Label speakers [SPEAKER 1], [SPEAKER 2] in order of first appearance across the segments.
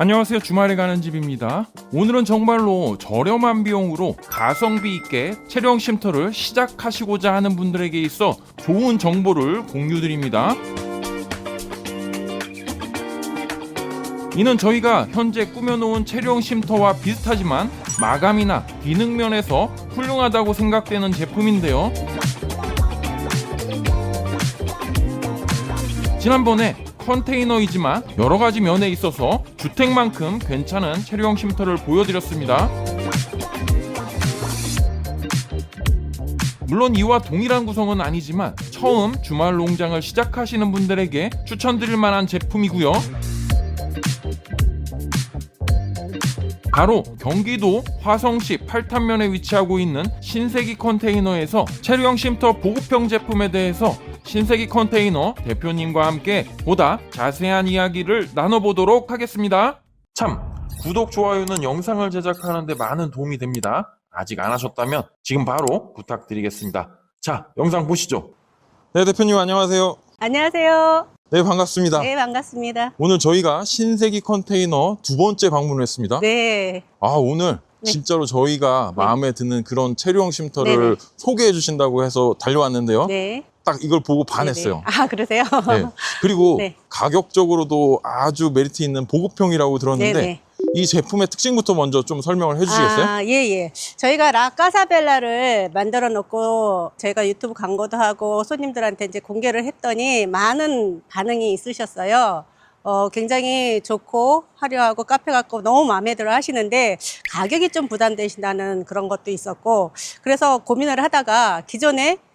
[SPEAKER 1] 안녕하세요. 주말에 가는 집입니다. 오늘은 정말로 저렴한 비용으로 가성비 있게 체령 쉼터를 시작하시고자 하는 분들에게 있어 좋은 정보를 공유드립니다. 이는 저희가 현재 꾸며놓은 체령 쉼터와 비슷하지만 마감이나 기능 면에서 훌륭하다고 생각되는 제품인데요. 지난번에 컨테이너이지만 여러 가지 면에 있어서 주택만큼 괜찮은 체류형 쉼터를 보여드렸습니다. 물론 이와 동일한 구성은 아니지만 처음 주말 농장을 시작하시는 분들에게 추천드릴 만한 제품이고요. 바로 경기도 화성시 팔탄면에 위치하고 있는 신세기 컨테이너에서 체류형 쉼터 보급형 제품에 대해서 신세기 컨테이너 대표님과 함께 보다 자세한 이야기를 나눠보도록 하겠습니다. 참, 구독, 좋아요는 영상을 제작하는데 많은 도움이 됩니다. 아직 안 하셨다면 지금 바로 부탁드리겠습니다. 자, 영상 보시죠. 네, 대표님 안녕하세요.
[SPEAKER 2] 안녕하세요.
[SPEAKER 1] 네, 반갑습니다.
[SPEAKER 2] 네, 반갑습니다.
[SPEAKER 1] 오늘 저희가 신세기 컨테이너 두 번째 방문을 했습니다.
[SPEAKER 2] 네.
[SPEAKER 1] 아, 오늘
[SPEAKER 2] 네.
[SPEAKER 1] 진짜로 저희가 마음에 드는 그런 체류형 쉼터를
[SPEAKER 2] 네네.
[SPEAKER 1] 소개해 주신다고 해서 달려왔는데요.
[SPEAKER 2] 네.
[SPEAKER 1] 딱 이걸 보고 반했어요.
[SPEAKER 2] 아, 그러세요?
[SPEAKER 1] 네. 그리고
[SPEAKER 2] 네.
[SPEAKER 1] 가격적으로도 아주 메리트 있는 보급형이라고 들었는데
[SPEAKER 2] 네네.
[SPEAKER 1] 이 제품의 특징부터 먼저 좀 설명을 해주시겠어요?
[SPEAKER 2] 아, 예, 예. 저희가 라카사벨라를 만들어 놓고 저희가 유튜브 광고도 하고 손님들한테 이제 공개를 했더니 많은 반응이 있으셨어요. 어, 굉장히 좋고 화려하고 카페 같고 너무 마음에 들어 하시는데 가격이 좀 부담되신다는 그런 것도 있었고 그래서 고민을 하다가 기존에 아,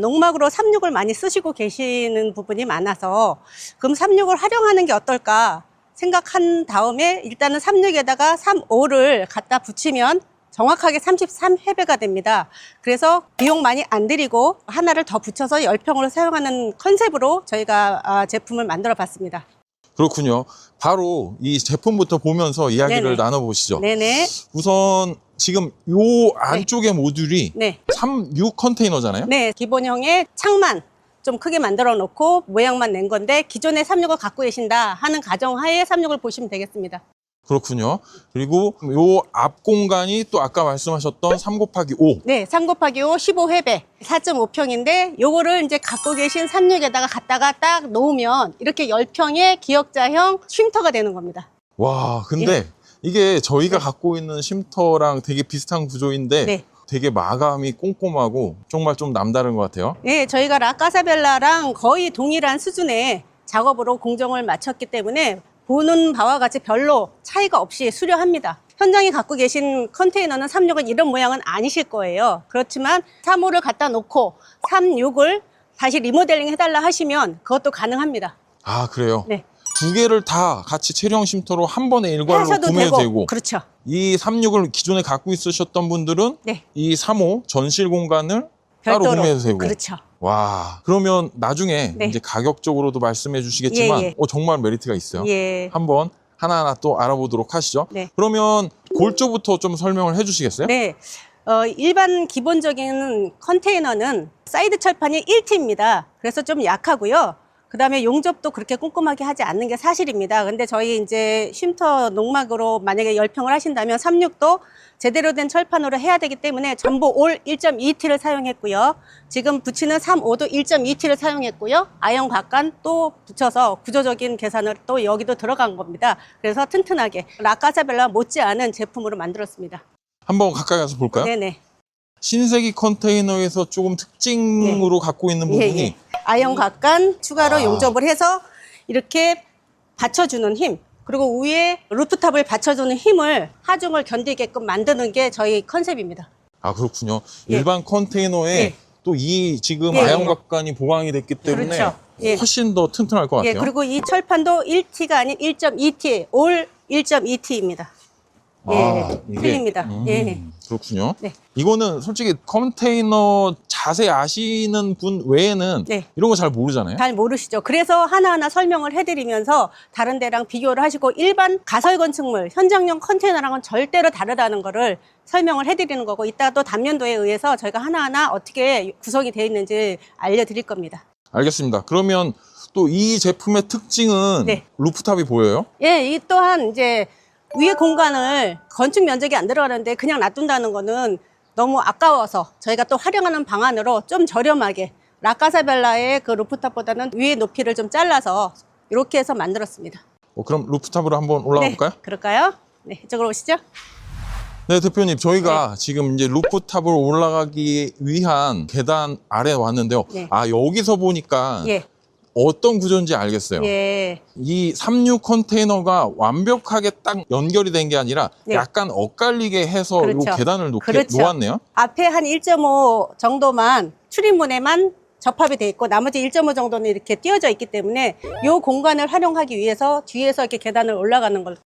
[SPEAKER 2] 농막으로 36을 많이 쓰시고 계시는 부분이 많아서 그럼 36을 활용하는 게 어떨까 생각한 다음에 일단은 36에다가 35를 갖다 붙이면 정확하게 33회배가 됩니다. 그래서 비용 많이 안 들이고 하나를 더 붙여서 10평으로 사용하는 컨셉으로 저희가 아, 제품을 만들어 봤습니다.
[SPEAKER 1] 그렇군요. 바로 이 제품부터 보면서 이야기를
[SPEAKER 2] 네네.
[SPEAKER 1] 나눠보시죠.
[SPEAKER 2] 네네.
[SPEAKER 1] 우선 지금 요 안쪽의 모듈이
[SPEAKER 2] 네.
[SPEAKER 1] 36 컨테이너잖아요.
[SPEAKER 2] 네. 기본형의 창만 좀 크게 만들어 놓고 모양만 낸 건데 기존에 36을 갖고 계신다 하는 가정하에 36을 보시면 되겠습니다.
[SPEAKER 1] 그렇군요. 그리고 요 앞 공간이 또 아까 말씀하셨던 3 곱하기 5.
[SPEAKER 2] 네, 3 곱하기 5 15회배 4.5평인데 요거를 이제 갖고 계신 36에다가 갖다가 딱 놓으면 이렇게 10평의 기역자형 쉼터가 되는 겁니다.
[SPEAKER 1] 와, 근데 이게 저희가
[SPEAKER 2] 네.
[SPEAKER 1] 갖고 있는 쉼터랑 되게 비슷한 구조인데
[SPEAKER 2] 네.
[SPEAKER 1] 되게 마감이 꼼꼼하고 정말 좀 남다른 것 같아요.
[SPEAKER 2] 네, 저희가 라카사벨라랑 거의 동일한 수준의 작업으로 공정을 마쳤기 때문에 보는 바와 같이 별로 차이가 없이 수려합니다. 현장에 갖고 계신 컨테이너는 36은 이런 모양은 아니실 거예요. 그렇지만 35를 갖다 놓고 36을 다시 리모델링 해달라 하시면 그것도 가능합니다.
[SPEAKER 1] 아, 그래요?
[SPEAKER 2] 네.
[SPEAKER 1] 두 개를 다 같이 체령 쉼터로 한 번에 일괄로
[SPEAKER 2] 하셔도
[SPEAKER 1] 구매해도
[SPEAKER 2] 되고.
[SPEAKER 1] 되고,
[SPEAKER 2] 그렇죠.
[SPEAKER 1] 이 36을 기존에 갖고 있으셨던 분들은
[SPEAKER 2] 네.
[SPEAKER 1] 이 35 전실 공간을 따로
[SPEAKER 2] 별도로.
[SPEAKER 1] 구매해도 되고.
[SPEAKER 2] 그렇죠.
[SPEAKER 1] 와, 그러면 나중에
[SPEAKER 2] 네.
[SPEAKER 1] 이제 가격적으로도 말씀해 주시겠지만
[SPEAKER 2] 예, 예.
[SPEAKER 1] 어, 정말 메리트가 있어요.
[SPEAKER 2] 예.
[SPEAKER 1] 한번 하나하나 또 알아보도록 하시죠.
[SPEAKER 2] 네.
[SPEAKER 1] 그러면 골조부터 좀 설명을 해 주시겠어요?
[SPEAKER 2] 네. 어, 일반 기본적인 컨테이너는 사이드 철판이 1T입니다. 그래서 좀 약하고요. 그 다음에 용접도 그렇게 꼼꼼하게 하지 않는 게 사실입니다. 근데 저희 이제 쉼터 농막으로 만약에 열평을 하신다면 36도 제대로 된 철판으로 해야 되기 때문에 전부 올 1.2T를 사용했고요. 지금 붙이는 35도 1.2T를 사용했고요. 아연 각간 또 붙여서 구조적인 계산을 또 여기도 들어간 겁니다. 그래서 튼튼하게 라카사벨라 못지않은 제품으로 만들었습니다.
[SPEAKER 1] 한번 가까이 가서 볼까요?
[SPEAKER 2] 네네.
[SPEAKER 1] 신세기 컨테이너에서 조금 특징으로 갖고 있는
[SPEAKER 2] 예,
[SPEAKER 1] 부분이
[SPEAKER 2] 예. 아연 각간 추가로
[SPEAKER 1] 아.
[SPEAKER 2] 용접을 해서 이렇게 받쳐주는 힘 그리고 위에 루프탑을 받쳐주는 힘을 하중을 견디게끔 만드는 게 저희 컨셉입니다.
[SPEAKER 1] 아 그렇군요.
[SPEAKER 2] 예.
[SPEAKER 1] 일반 컨테이너에
[SPEAKER 2] 예.
[SPEAKER 1] 또 이 지금
[SPEAKER 2] 예,
[SPEAKER 1] 아연각관이 보강이 됐기 때문에
[SPEAKER 2] 그렇죠. 예.
[SPEAKER 1] 훨씬 더 튼튼할 것 같아요.
[SPEAKER 2] 예, 그리고 이 철판도 1T가 아닌 1.2T, 올 1.2T입니다. 예,
[SPEAKER 1] 아, 이게-
[SPEAKER 2] 틀립니다.
[SPEAKER 1] 음,
[SPEAKER 2] 예.
[SPEAKER 1] 그렇군요.
[SPEAKER 2] 네.
[SPEAKER 1] 이거는 솔직히 컨테이너 자세 아시는 분 외에는
[SPEAKER 2] 네.
[SPEAKER 1] 이런 거 잘 모르잖아요.
[SPEAKER 2] 잘 모르시죠. 그래서 하나하나 설명을 해드리면서 다른 데랑 비교를 하시고 일반 가설 건축물, 현장용 컨테이너랑은 절대로 다르다는 거를 설명을 해드리는 거고 이따 또 단면도에 의해서 저희가 하나하나 어떻게 구성이 되어 있는지 알려드릴 겁니다.
[SPEAKER 1] 알겠습니다. 그러면 또 이 제품의 특징은
[SPEAKER 2] 네.
[SPEAKER 1] 루프탑이 보여요?
[SPEAKER 2] 예, 이 또한 이제 위에 공간을 건축 면적이 안 들어가는데 그냥 놔둔다는 거는 너무 아까워서 저희가 또 활용하는 방안으로 좀 저렴하게 라카사벨라의 그 루프탑보다는 위에 높이를 좀 잘라서 이렇게 해서 만들었습니다.
[SPEAKER 1] 어, 그럼 루프탑으로 한번 올라가 볼까요?
[SPEAKER 2] 네, 그럴까요? 네, 이쪽으로 오시죠.
[SPEAKER 1] 네, 대표님, 저희가 지금 이제 루프탑을 올라가기 위한 계단 아래 왔는데요.
[SPEAKER 2] 네.
[SPEAKER 1] 아, 여기서 보니까
[SPEAKER 2] 예,
[SPEAKER 1] 어떤 구조인지 알겠어요.
[SPEAKER 2] 예,
[SPEAKER 1] 이36 컨테이너가 완벽하게 딱 연결이 된 게 아니라
[SPEAKER 2] 네.
[SPEAKER 1] 약간 엇갈리게 해서
[SPEAKER 2] 그렇죠.
[SPEAKER 1] 이 계단을 놓게
[SPEAKER 2] 그렇죠.
[SPEAKER 1] 놓았네요.
[SPEAKER 2] 앞에 한 1.5 정도만 출입문에만 접합이 돼 있고 나머지 1.5 정도는 이렇게 띄어져 있기 때문에 이 공간을 활용하기 위해서 뒤에서 이렇게 계단을 올라가는 걸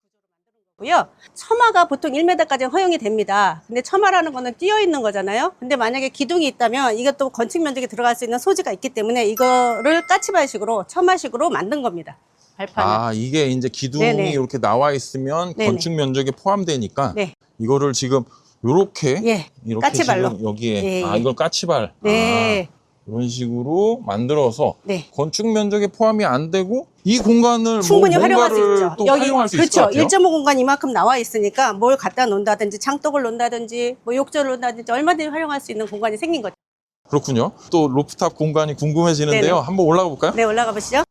[SPEAKER 2] 고요. 처마가 보통 1m까지 허용이 됩니다. 근데 처마라는 거는 띄어 있는 거잖아요. 근데 만약에 기둥이 있다면 이것도 건축 면적에 들어갈 수 있는 소지가 있기 때문에 이거를 까치발식으로 처마식으로 만든 겁니다. 발판을.
[SPEAKER 1] 아, 이게 이제 기둥이
[SPEAKER 2] 네네.
[SPEAKER 1] 이렇게 나와 있으면
[SPEAKER 2] 네네.
[SPEAKER 1] 건축 면적에 포함되니까
[SPEAKER 2] 네.
[SPEAKER 1] 이거를 지금 요렇게
[SPEAKER 2] 예.
[SPEAKER 1] 이렇게
[SPEAKER 2] 까치발로.
[SPEAKER 1] 지금 여기에
[SPEAKER 2] 예,
[SPEAKER 1] 아
[SPEAKER 2] 예.
[SPEAKER 1] 이걸 까치발
[SPEAKER 2] 네.
[SPEAKER 1] 아, 이런 식으로 만들어서
[SPEAKER 2] 네.
[SPEAKER 1] 건축 면적에 포함이 안 되고 이 공간을
[SPEAKER 2] 충분히
[SPEAKER 1] 뭐
[SPEAKER 2] 활용할 수 있죠.
[SPEAKER 1] 또 활용할 수
[SPEAKER 2] 그렇죠.
[SPEAKER 1] 있을 것 같아요.
[SPEAKER 2] 1.5 공간 이만큼 나와 있으니까 뭘 갖다 놓는다든지 창독을 놓는다든지 뭐 욕조를 놓는다든지 얼마든지 활용할 수 있는 공간이 생긴 거죠.
[SPEAKER 1] 그렇군요. 또 루프탑 공간이 궁금해지는데요.
[SPEAKER 2] 네네.
[SPEAKER 1] 한번 올라가 볼까요?
[SPEAKER 2] 네, 올라가 보시죠.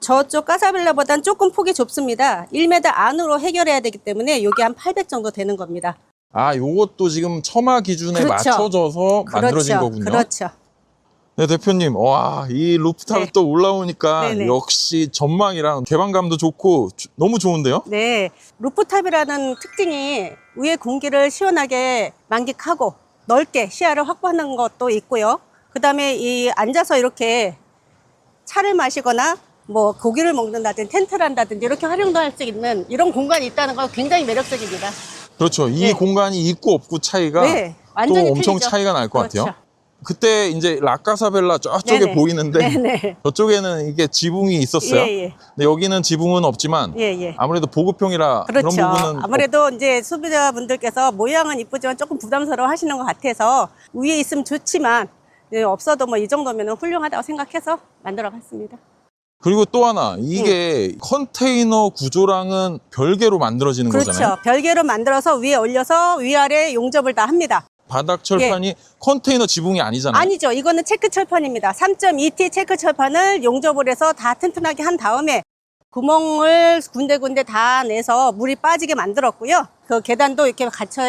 [SPEAKER 2] 저쪽 까사빌라보다는 조금 폭이 좁습니다. 1m 안으로 해결해야 되기 때문에 이게 한800 정도 되는 겁니다.
[SPEAKER 1] 아, 요것도 지금 처마 기준에
[SPEAKER 2] 그렇죠.
[SPEAKER 1] 맞춰져서 만들어진
[SPEAKER 2] 그렇죠.
[SPEAKER 1] 거군요.
[SPEAKER 2] 그렇죠.
[SPEAKER 1] 네, 대표님. 와, 이 루프탑
[SPEAKER 2] 네.
[SPEAKER 1] 또 올라오니까
[SPEAKER 2] 네네.
[SPEAKER 1] 역시 전망이랑 개방감도 좋고 주- 너무 좋은데요?
[SPEAKER 2] 네, 루프탑이라는 특징이 위에 공기를 시원하게 만끽하고 넓게 시야를 확보하는 것도 있고요. 그 다음에 이 앉아서 이렇게 차를 마시거나 뭐 고기를 먹는다든지 텐트를 한다든지 이렇게 활용도 할 수 있는 이런 공간이 있다는 건 굉장히 매력적입니다.
[SPEAKER 1] 그렇죠. 이
[SPEAKER 2] 네.
[SPEAKER 1] 공간이 있고 없고 차이가
[SPEAKER 2] 네,
[SPEAKER 1] 또
[SPEAKER 2] 완전히
[SPEAKER 1] 엄청
[SPEAKER 2] 틀리죠.
[SPEAKER 1] 차이가 날것
[SPEAKER 2] 그렇죠.
[SPEAKER 1] 같아요. 그때 이제 라카사벨라 저쪽에
[SPEAKER 2] 네네.
[SPEAKER 1] 보이는데
[SPEAKER 2] 네네.
[SPEAKER 1] 저쪽에는 이게 지붕이 있었어요.
[SPEAKER 2] 예, 예.
[SPEAKER 1] 근데 여기는 지붕은 없지만
[SPEAKER 2] 예, 예.
[SPEAKER 1] 아무래도 보급형이라 그런
[SPEAKER 2] 그렇죠.
[SPEAKER 1] 부분은
[SPEAKER 2] 아무래도 이제 소비자분들께서 모양은 이쁘지만 조금 부담스러워 하시는 것 같아서 위에 있으면 좋지만 예, 없어도 뭐 이 정도면 훌륭하다고 생각해서 만들어 봤습니다.
[SPEAKER 1] 그리고 또 하나 이게
[SPEAKER 2] 네.
[SPEAKER 1] 컨테이너 구조랑은 별개로 만들어지는
[SPEAKER 2] 그렇죠.
[SPEAKER 1] 거잖아요.
[SPEAKER 2] 별개로 만들어서 위에 올려서 위아래 용접을 다 합니다.
[SPEAKER 1] 바닥 철판이 컨테이너 지붕이 아니잖아요.
[SPEAKER 2] 예. 아니죠. 이거는 체크 철판입니다. 3.2T 체크 철판을 용접을 해서 다 튼튼하게 한 다음에 구멍을 군데군데 다 내서 물이 빠지게 만들었고요. 그 계단도 이렇게 갇혀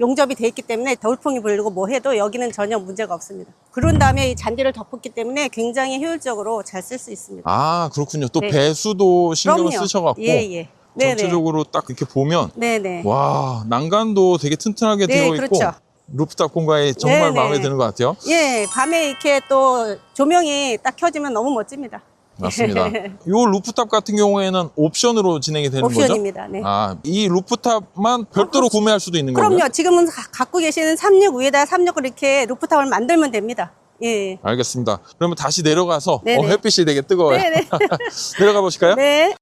[SPEAKER 2] 용접이 돼 있기 때문에 돌풍이 불고 뭐 해도 여기는 전혀 문제가 없습니다. 그런 다음에 이 잔디를 덮었기 때문에 굉장히 효율적으로 잘 쓸 수 있습니다.
[SPEAKER 1] 아 그렇군요. 또
[SPEAKER 2] 네.
[SPEAKER 1] 배수도 신경을
[SPEAKER 2] 그럼요.
[SPEAKER 1] 쓰셔갖고
[SPEAKER 2] 예, 예. 네네.
[SPEAKER 1] 전체적으로 딱 이렇게 보면
[SPEAKER 2] 네네.
[SPEAKER 1] 와 난간도 되게 튼튼하게
[SPEAKER 2] 네,
[SPEAKER 1] 되어 있고
[SPEAKER 2] 그렇죠.
[SPEAKER 1] 루프탑 공간이 정말
[SPEAKER 2] 네네.
[SPEAKER 1] 마음에 드는 것 같아요.
[SPEAKER 2] 예, 밤에 이렇게 또 조명이 딱 켜지면 너무 멋집니다.
[SPEAKER 1] 맞습니다. 이 루프탑 같은 경우에는 옵션으로 진행이 되는 거죠?
[SPEAKER 2] 옵션입니다. 네.
[SPEAKER 1] 아, 이 루프탑만 별도로 구매할 수도 있는 거예요?
[SPEAKER 2] 그럼요. 지금은 가- 갖고 계시는 36 위에다 36을 이렇게 루프탑을 만들면 됩니다. 예.
[SPEAKER 1] 알겠습니다. 그러면 다시 내려가서. 어, 햇빛이 되게 뜨거워요. 내려가 보실까요?
[SPEAKER 2] 네.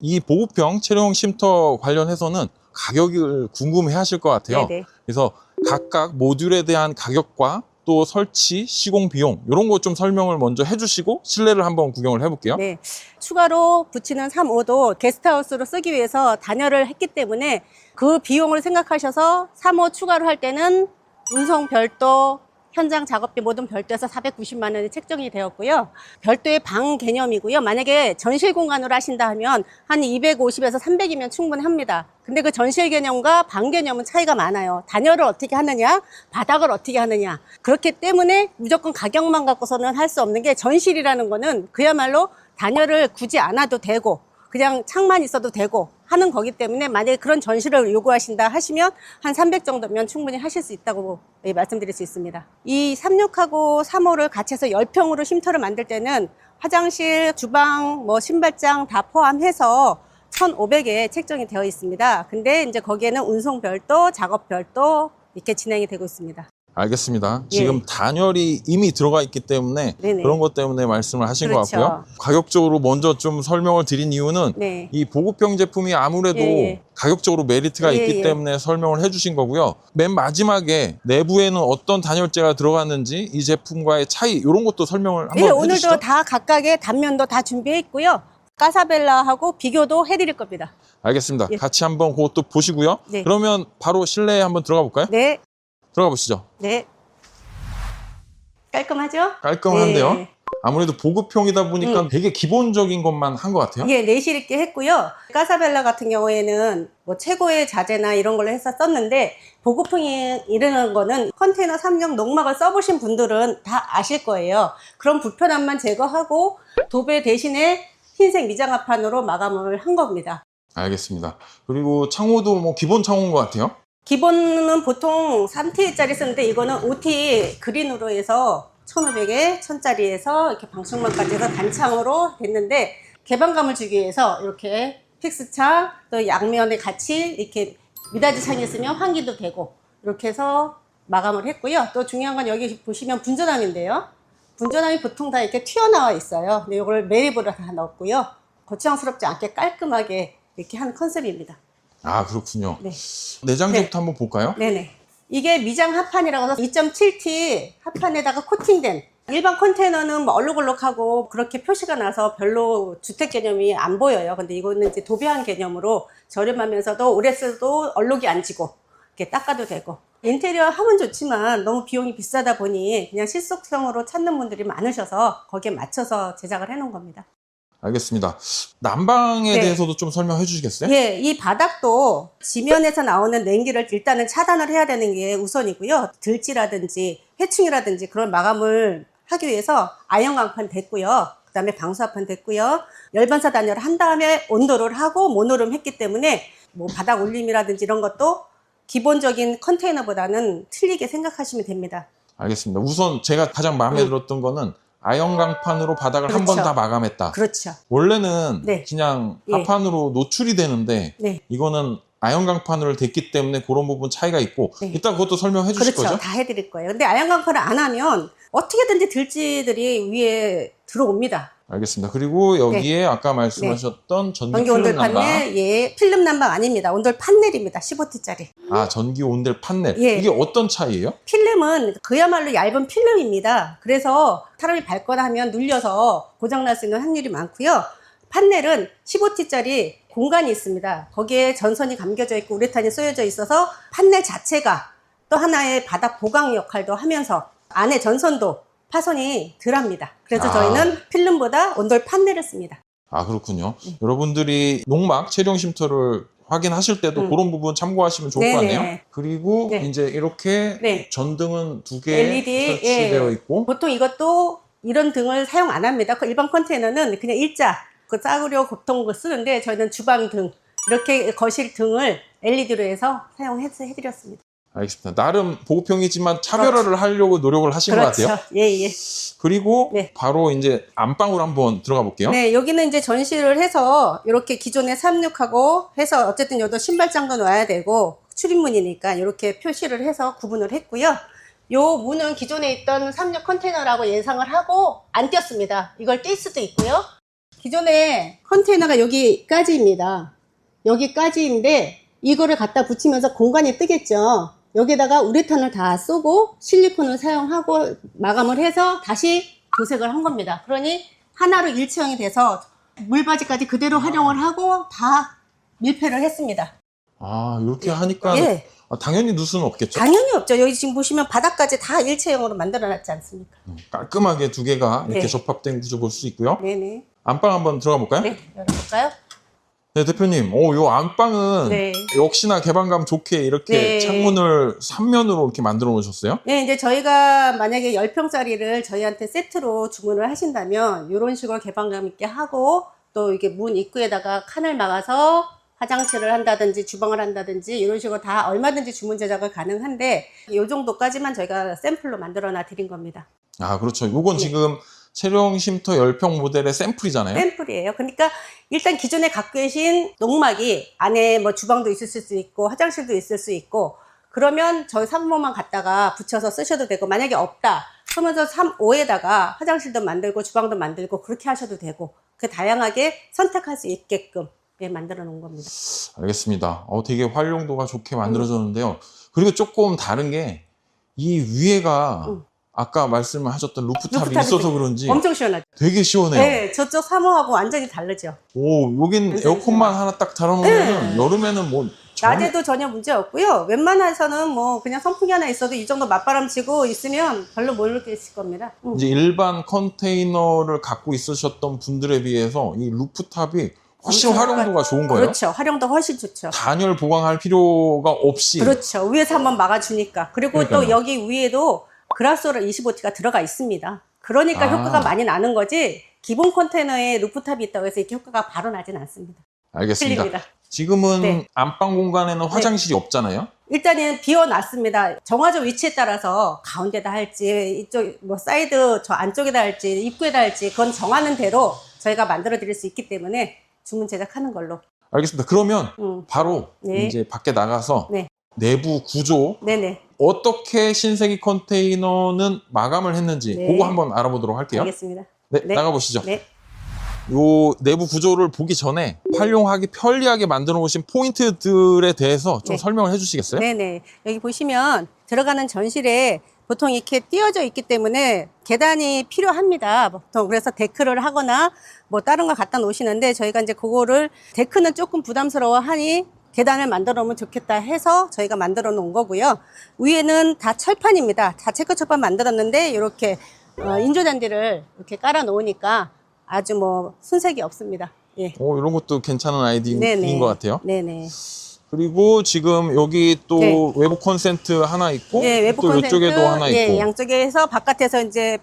[SPEAKER 1] 이 보급형 체류형 쉼터 관련해서는 가격을 궁금해 하실 것 같아요.
[SPEAKER 2] 네네.
[SPEAKER 1] 그래서 각각 모듈에 대한 가격과 또 설치, 시공 비용 이런 거 좀 설명을 먼저 해주시고 실내를 한번 구경을 해볼게요.
[SPEAKER 2] 네. 추가로 붙이는 3, 5도 게스트하우스로 쓰기 위해서 단열을 했기 때문에 그 비용을 생각하셔서 3, 5 추가로 할 때는 운송 별도, 현장 작업비 모든 별도에서 490만 원이 책정이 되었고요. 별도의 방 개념이고요. 만약에 전실 공간으로 하신다 하면 한 250에서 300이면 충분합니다. 근데 그 전실 개념과 방 개념은 차이가 많아요. 단열을 어떻게 하느냐, 바닥을 어떻게 하느냐. 그렇기 때문에 무조건 가격만 갖고서는 할 수 없는 게 전실이라는 거는 그야말로 단열을 굳이 안 해도 되고 그냥 창만 있어도 되고 하는 거기 때문에 만약에 그런 전시를 요구하신다 하시면 한 300 정도면 충분히 하실 수 있다고 예, 말씀드릴 수 있습니다. 이 36하고 3호를 같이 해서 10평으로 쉼터를 만들 때는 화장실, 주방, 뭐 신발장 다 포함해서 1,500에 책정이 되어 있습니다. 근데 이제 거기에는 운송 별도, 작업 별도 이렇게 진행이 되고 있습니다.
[SPEAKER 1] 알겠습니다.
[SPEAKER 2] 예.
[SPEAKER 1] 지금 단열이 이미 들어가 있기 때문에
[SPEAKER 2] 네네.
[SPEAKER 1] 그런 것 때문에 말씀을 하신
[SPEAKER 2] 그렇죠.
[SPEAKER 1] 것 같고요. 가격적으로 먼저 좀 설명을 드린 이유는
[SPEAKER 2] 네.
[SPEAKER 1] 이 보급형 제품이 아무래도
[SPEAKER 2] 예, 예.
[SPEAKER 1] 가격적으로 메리트가
[SPEAKER 2] 예,
[SPEAKER 1] 있기
[SPEAKER 2] 예.
[SPEAKER 1] 때문에 설명을 해주신 거고요. 맨 마지막에 내부에는 어떤 단열재가 들어갔는지 이 제품과의 차이 이런 것도 설명을 한번
[SPEAKER 2] 예, 오늘도
[SPEAKER 1] 해주시죠.
[SPEAKER 2] 다 각각의 단면도 다 준비해 있고요. 까사벨라하고 비교도 해드릴 겁니다.
[SPEAKER 1] 알겠습니다.
[SPEAKER 2] 예.
[SPEAKER 1] 같이 한번 그것도 보시고요.
[SPEAKER 2] 네.
[SPEAKER 1] 그러면 바로 실내에 한번 들어가 볼까요?
[SPEAKER 2] 네,
[SPEAKER 1] 들어가 보시죠.
[SPEAKER 2] 네. 깔끔하죠?
[SPEAKER 1] 깔끔한데요.
[SPEAKER 2] 네.
[SPEAKER 1] 아무래도 보급형이다 보니까
[SPEAKER 2] 음.
[SPEAKER 1] 되게 기본적인 것만 한 것 같아요.
[SPEAKER 2] 예, 내실 있게 했고요. 까사벨라 같은 경우에는 뭐 최고의 자재나 이런 걸로 해서 썼는데 보급형이 이르는 거는 컨테이너 3용 농막을 써보신 분들은 다 아실 거예요. 그런 불편함만 제거하고 도배 대신에 흰색 미장합판으로 마감을 한 겁니다.
[SPEAKER 1] 알겠습니다. 그리고 창호도 뭐 기본 창호인 것 같아요.
[SPEAKER 2] 기본은 보통 3T짜리 쓰는데 이거는 5T 그린으로 해서 1500에 1000짜리에서 이렇게 방충망까지 해서 단창으로 됐는데 개방감을 주기 위해서 이렇게 픽스창 또 양면에 같이 이렇게 미닫이 창이 있으면 환기도 되고 이렇게 해서 마감을 했고요. 또 중요한 건 여기 보시면 분전함인데요. 분전함이 보통 다 이렇게 튀어나와 있어요. 근데 이걸 매립으로 다 넣었고요. 거창스럽지 않게 깔끔하게 이렇게 한 컨셉입니다.
[SPEAKER 1] 아 그렇군요.
[SPEAKER 2] 네.
[SPEAKER 1] 내장재부터 한번 볼까요?
[SPEAKER 2] 네네. 이게 미장 합판이라고 해서 2.7T 합판에다가 코팅된 일반 컨테이너는 뭐 얼룩얼룩하고 그렇게 표시가 나서 별로 주택 개념이 안 보여요. 근데 이거는 이제 도배한 개념으로 저렴하면서도 오래 써도 얼룩이 안 지고 이렇게 닦아도 되고 인테리어 하면 좋지만 너무 비용이 비싸다 보니 그냥 실속형으로 찾는 분들이 많으셔서 거기에 맞춰서 제작을 해 놓은 겁니다.
[SPEAKER 1] 알겠습니다. 난방에
[SPEAKER 2] 네.
[SPEAKER 1] 대해서도 좀 설명해 주시겠어요?
[SPEAKER 2] 예, 이 바닥도 지면에서 나오는 냉기를 일단은 차단을 해야 되는 게 우선이고요. 들지라든지 해충이라든지 그런 마감을 하기 위해서 아연광판 됐고요. 그 다음에 방수합판 됐고요. 열반사 단열을 한 다음에 온도를 하고 모노름 했기 때문에 뭐 바닥 올림이라든지 이런 것도 기본적인 컨테이너보다는 틀리게 생각하시면 됩니다.
[SPEAKER 1] 알겠습니다. 우선 제가 가장 마음에
[SPEAKER 2] 음.
[SPEAKER 1] 들었던 거는 아연 강판으로 바닥을 한
[SPEAKER 2] 그렇죠.
[SPEAKER 1] 번다 마감했다.
[SPEAKER 2] 그렇죠.
[SPEAKER 1] 원래는
[SPEAKER 2] 네.
[SPEAKER 1] 그냥
[SPEAKER 2] 예.
[SPEAKER 1] 합판으로 노출이 되는데
[SPEAKER 2] 네.
[SPEAKER 1] 이거는 아연 강판으로 됐기 때문에 그런 부분 차이가 있고
[SPEAKER 2] 네.
[SPEAKER 1] 이따 그것도 설명해 주실
[SPEAKER 2] 그렇죠.
[SPEAKER 1] 거죠?
[SPEAKER 2] 다 해드릴 거예요. 근데 아연광판을 안 하면 어떻게든지 들쥐들이 위에 들어옵니다.
[SPEAKER 1] 알겠습니다. 그리고 여기에 아까 말씀하셨던 전기
[SPEAKER 2] 전기
[SPEAKER 1] 필름
[SPEAKER 2] 온돌
[SPEAKER 1] 난방,
[SPEAKER 2] 판넬, 예, 필름 난방 아닙니다. 온돌 판넬입니다. 15T짜리.
[SPEAKER 1] 아 전기 온돌 판넬
[SPEAKER 2] 예.
[SPEAKER 1] 이게 어떤 차이예요?
[SPEAKER 2] 필름은 그야말로 얇은 필름입니다. 그래서 사람이 밟거나 하면 눌려서 고장날 수 있는 확률이 많고요. 판넬은 15T짜리 공간이 있습니다. 거기에 전선이 감겨져 있고 우레탄이 쏘여져 있어서 판넬 자체가 또 하나의 바닥 보강 역할도 하면서 안에 전선도 파손이 덜합니다. 그래서
[SPEAKER 1] 아.
[SPEAKER 2] 저희는 필름보다 온돌 판넬을 씁니다.
[SPEAKER 1] 아 그렇군요.
[SPEAKER 2] 네.
[SPEAKER 1] 여러분들이 농막 체령 쉼터를 확인하실 때도
[SPEAKER 2] 음.
[SPEAKER 1] 그런 부분 참고하시면 좋을 것
[SPEAKER 2] 네네.
[SPEAKER 1] 같네요. 그리고
[SPEAKER 2] 네.
[SPEAKER 1] 이제 이렇게
[SPEAKER 2] 네.
[SPEAKER 1] 전등은 두개
[SPEAKER 2] LED,
[SPEAKER 1] 설치되어
[SPEAKER 2] 예.
[SPEAKER 1] 있고
[SPEAKER 2] 보통 이것도 이런 등을 사용 안 합니다. 그 일반 컨테이너는 그냥 일자, 그 싸구려 보통 거 쓰는데 저희는 주방 등, 이렇게 거실 등을 LED로 해서 사용해서 해드렸습니다.
[SPEAKER 1] 알겠습니다. 나름 보급형이지만 차별화를 하려고 노력을 하신 것 같아요.
[SPEAKER 2] 그렇죠. 예, 예.
[SPEAKER 1] 그리고
[SPEAKER 2] 네.
[SPEAKER 1] 바로 이제 안방으로 한번 들어가 볼게요.
[SPEAKER 2] 네, 여기는 이제 전시를 해서 이렇게 기존에 36하고 해서 어쨌든 여기도 신발장도 놔야 되고 출입문이니까 이렇게 표시를 해서 구분을 했고요. 요 문은 기존에 있던 36 컨테이너라고 예상을 하고 안 띄었습니다. 이걸 뛸 수도 있고요. 기존에 컨테이너가 여기까지입니다. 여기까지인데 이거를 갖다 붙이면서 공간이 뜨겠죠. 여기다가 우레탄을 다 쏘고 실리콘을 사용하고 마감을 해서 다시 도색을 한 겁니다. 그러니 하나로 일체형이 돼서 물바지까지 그대로 활용을 하고 다 밀폐를 했습니다.
[SPEAKER 1] 아 이렇게 하니까
[SPEAKER 2] 예,
[SPEAKER 1] 아, 당연히 누수는 없겠죠.
[SPEAKER 2] 당연히 없죠. 여기 지금 보시면 바닥까지 다 일체형으로 만들어놨지 않습니까?
[SPEAKER 1] 음, 깔끔하게 두 개가 이렇게
[SPEAKER 2] 네.
[SPEAKER 1] 접합된 구조 볼 수 있고요.
[SPEAKER 2] 네네.
[SPEAKER 1] 안방 한번 들어가 볼까요?
[SPEAKER 2] 네, 열어볼까요?
[SPEAKER 1] 네, 대표님. 오, 요 안방은
[SPEAKER 2] 네.
[SPEAKER 1] 역시나 개방감 좋게 이렇게
[SPEAKER 2] 네.
[SPEAKER 1] 창문을 3면으로 이렇게 만들어 놓으셨어요.
[SPEAKER 2] 네, 이제 저희가 만약에 10평짜리를 저희한테 세트로 주문을 하신다면 이런 식으로 개방감 있게 하고 또 이게 문 입구에다가 칸을 막아서 화장실을 한다든지 주방을 한다든지 이런 식으로 다 얼마든지 주문 제작을 가능한데 이 정도까지만 저희가 샘플로 만들어 놔 드린 겁니다.
[SPEAKER 1] 아, 그렇죠. 요건
[SPEAKER 2] 네.
[SPEAKER 1] 지금 체령 쉼터 10평 모델의 샘플이잖아요.
[SPEAKER 2] 샘플이에요. 그러니까 일단 기존에 갖고 계신 농막이 안에 뭐 주방도 있을 수 있고 화장실도 있을 수 있고 그러면 저희 3호만 갖다가 붙여서 쓰셔도 되고 만약에 없다 그러면 저 3호에다가 화장실도 만들고 주방도 만들고 그렇게 하셔도 되고 그 다양하게 선택할 수 있게끔 예, 만들어 놓은 겁니다.
[SPEAKER 1] 알겠습니다. 어, 되게 활용도가 좋게 만들어졌는데요. 그리고 조금 다른 게 이 위에가
[SPEAKER 2] 음.
[SPEAKER 1] 아까 말씀하셨던 루프탑이
[SPEAKER 2] 루프탑이
[SPEAKER 1] 있어서 그런지
[SPEAKER 2] 엄청 시원하죠.
[SPEAKER 1] 되게 시원해요.
[SPEAKER 2] 네, 저쪽 3호하고 완전히 다르죠.
[SPEAKER 1] 오, 여긴
[SPEAKER 2] 완전
[SPEAKER 1] 에어컨만 하나 딱 달아놓으면 여름에는 뭐 전-
[SPEAKER 2] 낮에도 전혀 문제 없고요. 웬만해서는 뭐 그냥 선풍기 하나 있어도 이 정도 맞바람 치고 있으면 별로 못 느끼실 겁니다. 음.
[SPEAKER 1] 이제 일반 컨테이너를 갖고 있으셨던 분들에 비해서 이 루프탑이 훨씬
[SPEAKER 2] 엄청
[SPEAKER 1] 활용도가 좋은 거예요.
[SPEAKER 2] 그렇죠. 활용도 훨씬 좋죠.
[SPEAKER 1] 단열 보강할 필요가 없이
[SPEAKER 2] 그렇죠. 위에서 한번 막아주니까. 그리고 또
[SPEAKER 1] 그러니까요.
[SPEAKER 2] 여기 위에도 그라소를 25T가 들어가 있습니다. 그러니까
[SPEAKER 1] 아.
[SPEAKER 2] 효과가 많이 나는 거지. 기본 컨테이너에 루프탑이 있다고 해서 이렇게 효과가 바로 나진 않습니다.
[SPEAKER 1] 알겠습니다.
[SPEAKER 2] 틀립니다.
[SPEAKER 1] 지금은
[SPEAKER 2] 네.
[SPEAKER 1] 안방 공간에는 화장실이 없잖아요.
[SPEAKER 2] 일단은 비워놨습니다. 정화조 위치에 따라서 가운데다 할지 이쪽 뭐 사이드 저 안쪽에다 할지 입구에다 할지 그건 정하는 대로 저희가 만들어 드릴 수 있기 때문에 주문 제작하는 걸로.
[SPEAKER 1] 알겠습니다. 그러면
[SPEAKER 2] 음.
[SPEAKER 1] 바로
[SPEAKER 2] 네.
[SPEAKER 1] 이제 밖에 나가서
[SPEAKER 2] 네.
[SPEAKER 1] 내부 구조
[SPEAKER 2] 네네.
[SPEAKER 1] 어떻게 신세기 컨테이너는 마감을 했는지
[SPEAKER 2] 네.
[SPEAKER 1] 그거 한번 알아보도록 할게요.
[SPEAKER 2] 알겠습니다.
[SPEAKER 1] 네,
[SPEAKER 2] 네.
[SPEAKER 1] 나가보시죠.
[SPEAKER 2] 네.
[SPEAKER 1] 요 내부 구조를 보기 전에 활용하기 편리하게 만들어 놓으신 포인트들에 대해서 좀
[SPEAKER 2] 네.
[SPEAKER 1] 설명을 해주시겠어요?
[SPEAKER 2] 네네. 여기 보시면 들어가는 전실에 보통 이렇게 띄어져 있기 때문에 계단이 필요합니다. 보통 그래서 데크를 하거나 뭐 다른 거 갖다 놓으시는데 저희가 이제 그거를 데크는 조금 부담스러워 하니 계단을 만들어 놓으면 좋겠다 해서 저희가 만들어 놓은 거고요. 위에는 다 철판입니다. 다 체크 철판 만들었는데 이렇게 어, 인조잔디를 이렇게 깔아 놓으니까 아주 뭐 순색이 없습니다. 예.
[SPEAKER 1] 오, 이런 것도 괜찮은 아이디어인
[SPEAKER 2] 네네.
[SPEAKER 1] 것 같아요.
[SPEAKER 2] 네네.
[SPEAKER 1] 그리고 지금 여기 또
[SPEAKER 2] 네.
[SPEAKER 1] 외부 컨센트 하나 있고
[SPEAKER 2] 예, 외부
[SPEAKER 1] 또
[SPEAKER 2] 콘센트,
[SPEAKER 1] 이쪽에도 하나
[SPEAKER 2] 예,
[SPEAKER 1] 있고
[SPEAKER 2] 양쪽에서 바깥에서 이제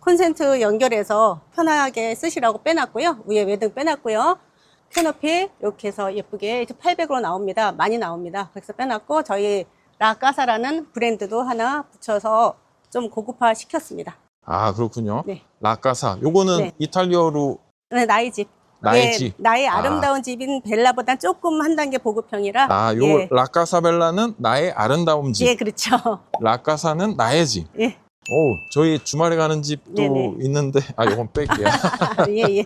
[SPEAKER 2] 콘센트 연결해서 편하게 쓰시라고 빼놨고요. 위에 외등 빼놨고요. 캐노피 이렇게 해서 예쁘게 800으로 나옵니다. 많이 나옵니다. 그래서 빼놨고 저희 라카사라는 브랜드도 하나 붙여서 좀 고급화 시켰습니다.
[SPEAKER 1] 아 그렇군요.
[SPEAKER 2] 네.
[SPEAKER 1] 라카사 요거는
[SPEAKER 2] 네.
[SPEAKER 1] 이탈리아로
[SPEAKER 2] 네, 나의 집.
[SPEAKER 1] 나의
[SPEAKER 2] 예,
[SPEAKER 1] 집.
[SPEAKER 2] 나의
[SPEAKER 1] 아.
[SPEAKER 2] 아름다운 집인 벨라보다 조금 한 단계 보급형이라.
[SPEAKER 1] 아, 요
[SPEAKER 2] 예,
[SPEAKER 1] 라카사벨라는 나의 아름다운 집.
[SPEAKER 2] 예, 그렇죠.
[SPEAKER 1] 라카사는 나의 집.
[SPEAKER 2] 예,
[SPEAKER 1] 오, 저희 주말에 가는 집도
[SPEAKER 2] 네네.
[SPEAKER 1] 있는데 아, 요건 뺄게요.
[SPEAKER 2] 예, 예.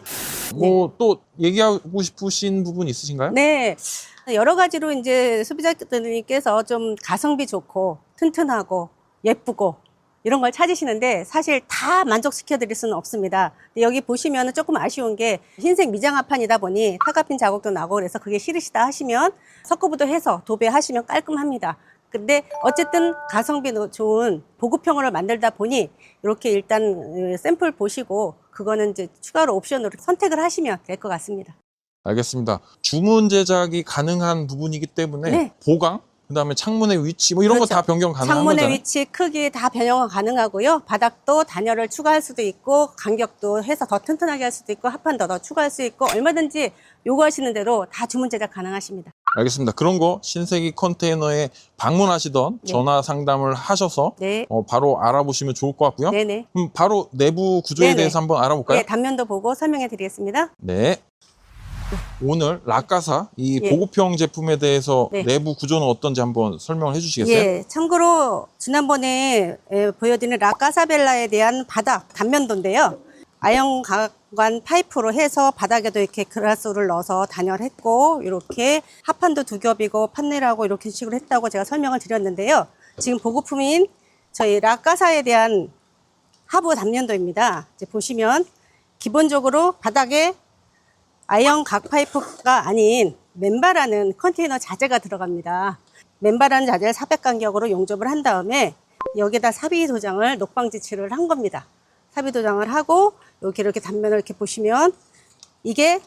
[SPEAKER 1] 뭐 또 얘기하고 싶으신 부분 있으신가요?
[SPEAKER 2] 네. 여러 가지로 이제 소비자들께서 좀 가성비 좋고 튼튼하고 예쁘고 이런 걸 찾으시는데 사실 다 만족시켜 드릴 수는 없습니다. 근데 여기 보시면 조금 아쉬운 게 흰색 미장합판이다 보니 타가핀 자국도 나고 그래서 그게 싫으시다 하시면 석고부도 해서 도배하시면 깔끔합니다. 근데 어쨌든 가성비 노- 좋은 보급형으로 만들다 보니 이렇게 일단 샘플 보시고 그거는 이제 추가로 옵션으로 선택을 하시면 될 것 같습니다.
[SPEAKER 1] 알겠습니다. 주문 제작이 가능한 부분이기 때문에
[SPEAKER 2] 네.
[SPEAKER 1] 보강, 그다음에 창문의 위치 뭐 이런 거
[SPEAKER 2] 그렇죠.
[SPEAKER 1] 다 변경 가능한
[SPEAKER 2] 창문의
[SPEAKER 1] 거잖아요.
[SPEAKER 2] 위치, 크기 다 변형 가능하고요. 바닥도 단열을 추가할 수도 있고 간격도 해서 더 튼튼하게 할 수도 있고 합판도 더 추가할 수 있고 얼마든지 요구하시는 대로 다 주문 제작 가능하십니다.
[SPEAKER 1] 알겠습니다. 그런 거 신세기 컨테이너에 방문하시던
[SPEAKER 2] 네.
[SPEAKER 1] 전화 상담을 하셔서
[SPEAKER 2] 네.
[SPEAKER 1] 어, 바로 알아보시면 좋을 것 같고요.
[SPEAKER 2] 네네.
[SPEAKER 1] 그럼 바로 내부 구조에
[SPEAKER 2] 네네.
[SPEAKER 1] 대해서 한번 알아볼까요?
[SPEAKER 2] 네, 단면도 보고 설명해 드리겠습니다.
[SPEAKER 1] 네. 오늘 라카사 이
[SPEAKER 2] 예.
[SPEAKER 1] 보급형 제품에 대해서
[SPEAKER 2] 네.
[SPEAKER 1] 내부 구조는 어떤지 한번 설명을 해주시겠어요?
[SPEAKER 2] 예, 참고로 지난번에 에, 보여드린 라카사벨라에 대한 바닥 단면도인데요. 아연 가관 파이프로 해서 바닥에도 이렇게 그라스를 넣어서 단열했고 이렇게 합판도 두 겹이고 판넬하고 이렇게 식으로 했다고 제가 설명을 드렸는데요. 지금 보급품인 저희 라카사에 대한 하부 단면도입니다. 이제 보시면 기본적으로 바닥에 아이언 각 파이프가 아닌 멤바라는 컨테이너 자재가 들어갑니다. 멤바라는 자재를 400 간격으로 용접을 한 다음에 여기다 사비 도장을 녹방 지치를 한 겁니다. 사비 도장을 하고 이렇게 이렇게 단면을 이렇게 보시면 이게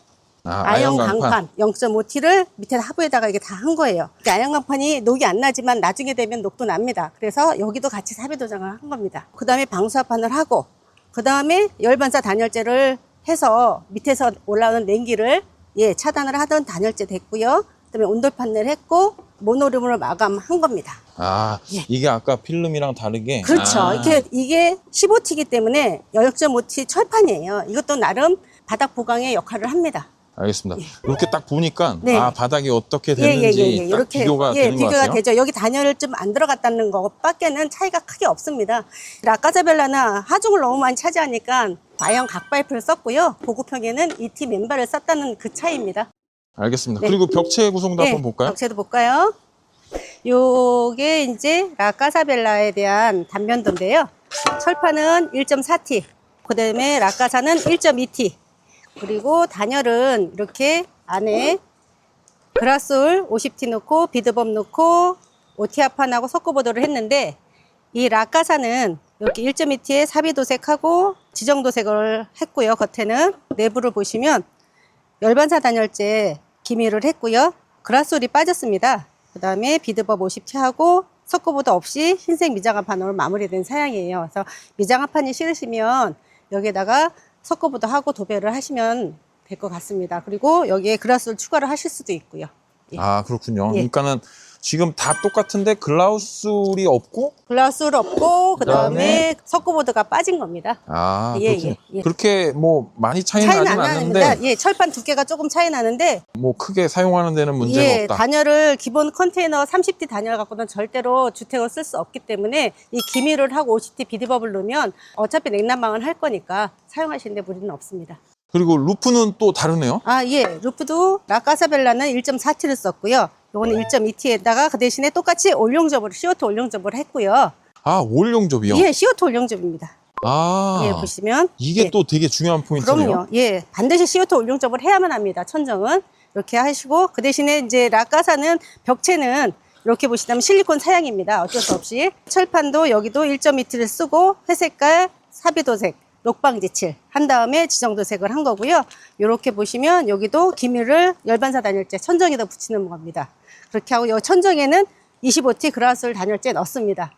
[SPEAKER 1] 아,
[SPEAKER 2] 아이언
[SPEAKER 1] 아이언 강판.
[SPEAKER 2] 강판 0.5T를 밑에 하부에다가 이게 다 한 거예요. 이게 아이언 강판이 녹이 안 나지만 나중에 되면 녹도 납니다. 그래서 여기도 같이 사비 도장을 한 겁니다. 그 다음에 방수합판을 하고 그 다음에 열반사 단열재를 해서 밑에서 올라오는 냉기를 예 차단을 하던 단열재 됐고요. 그다음에 온돌 판넬 했고 모노륨으로 마감한 겁니다.
[SPEAKER 1] 아,
[SPEAKER 2] 예.
[SPEAKER 1] 이게 아까 필름이랑 다르게
[SPEAKER 2] 그렇죠.
[SPEAKER 1] 아,
[SPEAKER 2] 이게 이게 15T이기 때문에 0.5T 철판이에요. 이것도 나름 바닥 보강의 역할을 합니다.
[SPEAKER 1] 알겠습니다. 이렇게 딱 보니까
[SPEAKER 2] 네.
[SPEAKER 1] 아 바닥이 어떻게
[SPEAKER 2] 예, 예,
[SPEAKER 1] 되는지
[SPEAKER 2] 예, 예.
[SPEAKER 1] 딱
[SPEAKER 2] 이렇게
[SPEAKER 1] 비교가
[SPEAKER 2] 예,
[SPEAKER 1] 되는 것
[SPEAKER 2] 비교가. 되죠. 여기 단열을 좀 안 들어갔다는 것밖에는 차이가 크게 없습니다. 라카자벨라는 하중을 너무 많이 차지하니까 과형 각파이프를 썼고요. 보급형에는 ET 맨발을 썼다는 그 차이입니다.
[SPEAKER 1] 알겠습니다.
[SPEAKER 2] 네.
[SPEAKER 1] 그리고 벽체 구성도 한번 볼까요?
[SPEAKER 2] 벽체도 볼까요? 요게 이제 라카사벨라에 대한 단면도인데요. 철판은 1.4T, 그 다음에 라카사는 1.2T, 그리고 단열은 이렇게 안에 그라솔 50T 넣고 비드범 넣고 오티아판하고 석고보도를 했는데 이 라카사는 이렇게 1.2T에 사비도색하고 지정 도색을 했고요. 겉에는 내부를 보시면 열반사 단열재 기미를 했고요. 그라솔이 빠졌습니다. 그 다음에 비드버 50T 하고 석고보도 없이 흰색 미장합판으로 마무리된 사양이에요. 그래서 미장합판이 싫으시면 여기에다가 석고보도 하고 도배를 하시면 될 것 같습니다. 그리고 여기에 그라솔 추가를 하실 수도 있고요. 예.
[SPEAKER 1] 아 그렇군요.
[SPEAKER 2] 예.
[SPEAKER 1] 그러니까는 지금 다 똑같은데 글라우스울이 없고
[SPEAKER 2] 글라스를 없고 그
[SPEAKER 1] 그다음에
[SPEAKER 2] 다음에 석고보드가 빠진 겁니다.
[SPEAKER 1] 아
[SPEAKER 2] 예,
[SPEAKER 1] 그렇군요.
[SPEAKER 2] 예, 예.
[SPEAKER 1] 그렇게 뭐 많이 차이는
[SPEAKER 2] 차이는
[SPEAKER 1] 나진
[SPEAKER 2] 안
[SPEAKER 1] 않는데
[SPEAKER 2] 납니다. 예, 철판 두께가 조금 차이 나는데
[SPEAKER 1] 뭐 크게 사용하는 데는 문제가
[SPEAKER 2] 예,
[SPEAKER 1] 없다.
[SPEAKER 2] 단열을 기본 컨테이너 30T 단열 갖고는 절대로 주택을 쓸 수 없기 때문에 이 기미를 하고 50T 비드버블 넣으면 어차피 냉난방을 할 거니까 사용하시는데 무리는 없습니다.
[SPEAKER 1] 그리고 루프는 또 다르네요.
[SPEAKER 2] 아, 예. 루프도 라카사벨라는 1.4T를 썼고요. 요거는 1.2T에다가 그 대신에 똑같이 올용접을 CO2 올용접을 했고요.
[SPEAKER 1] 아 올용접이요.
[SPEAKER 2] 예, CO2 올용접입니다.
[SPEAKER 1] 아
[SPEAKER 2] 예, 보시면
[SPEAKER 1] 이게
[SPEAKER 2] 예.
[SPEAKER 1] 또 되게 중요한 포인트네요.
[SPEAKER 2] 그럼요. 예, 반드시 CO2 올용접을 해야만 합니다. 천정은 이렇게 하시고 그 대신에 이제 라카사는 벽체는 이렇게 보시다면 실리콘 사양입니다. 어쩔 수 없이 철판도 여기도 1.2T를 쓰고 회색깔 사비도색 녹방지칠 한 다음에 지정도색을 한 거고요. 이렇게 보시면 여기도 기밀을 열반사 단열재 천정에다 붙이는 겁니다. 그렇게 하고 이 천정에는 25T 그라솔 단열재 넣습니다.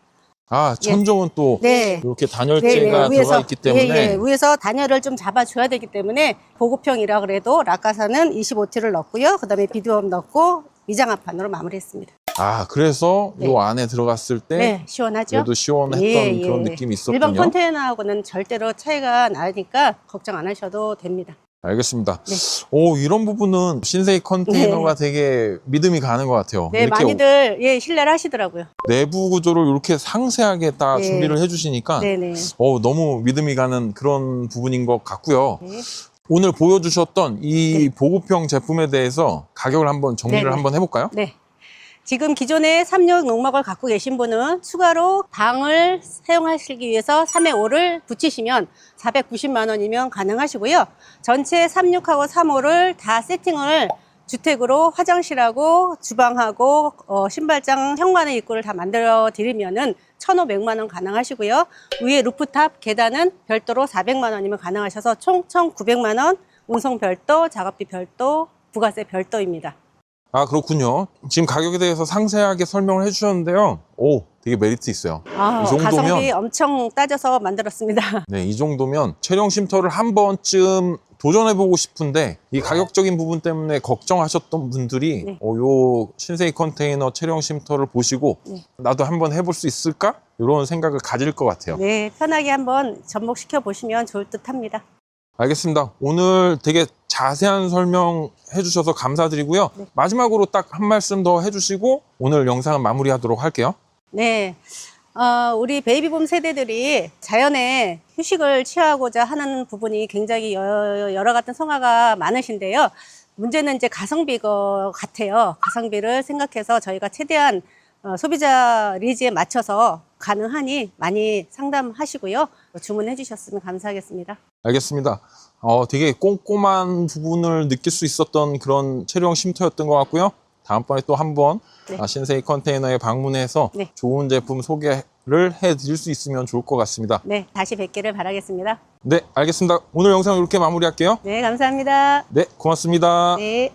[SPEAKER 1] 아 천정은 또
[SPEAKER 2] 네.
[SPEAKER 1] 이렇게 단열재가 들어가 있기 때문에
[SPEAKER 2] 예, 예, 위에서 단열을 좀 잡아줘야 되기 때문에 보급형이라 그래도 라카사는 25T를 넣고요. 그다음에 비드웜 넣고 미장합판으로 마무리했습니다.
[SPEAKER 1] 아 그래서
[SPEAKER 2] 네.
[SPEAKER 1] 요 안에 들어갔을 때
[SPEAKER 2] 네, 시원하죠?
[SPEAKER 1] 그래도 시원했던
[SPEAKER 2] 예,
[SPEAKER 1] 그런
[SPEAKER 2] 예.
[SPEAKER 1] 느낌이 있었군요.
[SPEAKER 2] 일반 컨테이너하고는 절대로 차이가 나니까 걱정 안 하셔도 됩니다.
[SPEAKER 1] 알겠습니다.
[SPEAKER 2] 네.
[SPEAKER 1] 오 이런 부분은 신세계 컨테이너가 되게 믿음이 가는 것 같아요.
[SPEAKER 2] 네,
[SPEAKER 1] 이렇게
[SPEAKER 2] 많이들 예, 신뢰를 하시더라고요.
[SPEAKER 1] 내부 구조를 이렇게 상세하게 다
[SPEAKER 2] 네.
[SPEAKER 1] 준비를 해주시니까
[SPEAKER 2] 네, 네.
[SPEAKER 1] 어, 너무 믿음이 가는 그런 부분인 것 같고요.
[SPEAKER 2] 네.
[SPEAKER 1] 오늘 보여주셨던 이 보급형 제품에 대해서 가격을 한번 정리를
[SPEAKER 2] 네, 네.
[SPEAKER 1] 한번 해볼까요?
[SPEAKER 2] 네. 지금 기존에 36 농막을 갖고 계신 분은 추가로 방을 사용하시기 위해서 3회 5를 붙이시면 490만 원이면 가능하시고요. 전체 36하고 3호를 다 세팅을 주택으로 화장실하고 주방하고 어, 신발장 현관의 입구를 다 만들어 드리면은 1,500만 원 가능하시고요. 위에 루프탑 계단은 별도로 400만 원이면 가능하셔서 총 1,900만 원, 운송 별도, 작업비 별도, 부가세 별도입니다.
[SPEAKER 1] 아 그렇군요. 지금 가격에 대해서 상세하게 설명을 해주셨는데요. 오 되게 메리트 있어요.
[SPEAKER 2] 아,
[SPEAKER 1] 이 정도면-
[SPEAKER 2] 가성비 엄청 따져서 만들었습니다.
[SPEAKER 1] 네, 이 정도면 체령 쉼터를 한 번쯤 도전해보고 싶은데 이 가격적인 부분 때문에 걱정하셨던 분들이
[SPEAKER 2] 네.
[SPEAKER 1] 어, 요 신세이 컨테이너 체령 쉼터를 보시고
[SPEAKER 2] 네.
[SPEAKER 1] 나도 한번 해볼 수 있을까? 이런 생각을 가질 것 같아요.
[SPEAKER 2] 네, 편하게 한번 접목시켜 보시면 좋을 듯 합니다.
[SPEAKER 1] 알겠습니다. 오늘 되게 자세한 설명 해 주셔서 감사드리고요.
[SPEAKER 2] 네.
[SPEAKER 1] 마지막으로 딱 한 말씀 더 해주시고 오늘 영상은 마무리하도록 할게요.
[SPEAKER 2] 네. 어, 우리 베이비붐 세대들이 자연에 휴식을 취하고자 하는 부분이 굉장히 여러, 여러 같은 성화가 많으신데요. 문제는 이제 가성비가 같아요. 가성비를 생각해서 저희가 최대한 어, 소비자 니즈에 맞춰서 가능하니 많이 상담하시고요. 주문해 주셨으면 감사하겠습니다.
[SPEAKER 1] 알겠습니다. 어, 되게 꼼꼼한 부분을 느낄 수 있었던 그런 체류형 쉼터였던 것 같고요. 다음번에 또 한번
[SPEAKER 2] 네.
[SPEAKER 1] 아, 신세이 컨테이너에 방문해서
[SPEAKER 2] 네.
[SPEAKER 1] 좋은 제품 소개를 해드릴 수 있으면 좋을 것 같습니다.
[SPEAKER 2] 네, 다시 뵙기를 바라겠습니다.
[SPEAKER 1] 네, 알겠습니다. 오늘 영상 이렇게 마무리할게요.
[SPEAKER 2] 네, 감사합니다.
[SPEAKER 1] 네, 고맙습니다.
[SPEAKER 2] 네.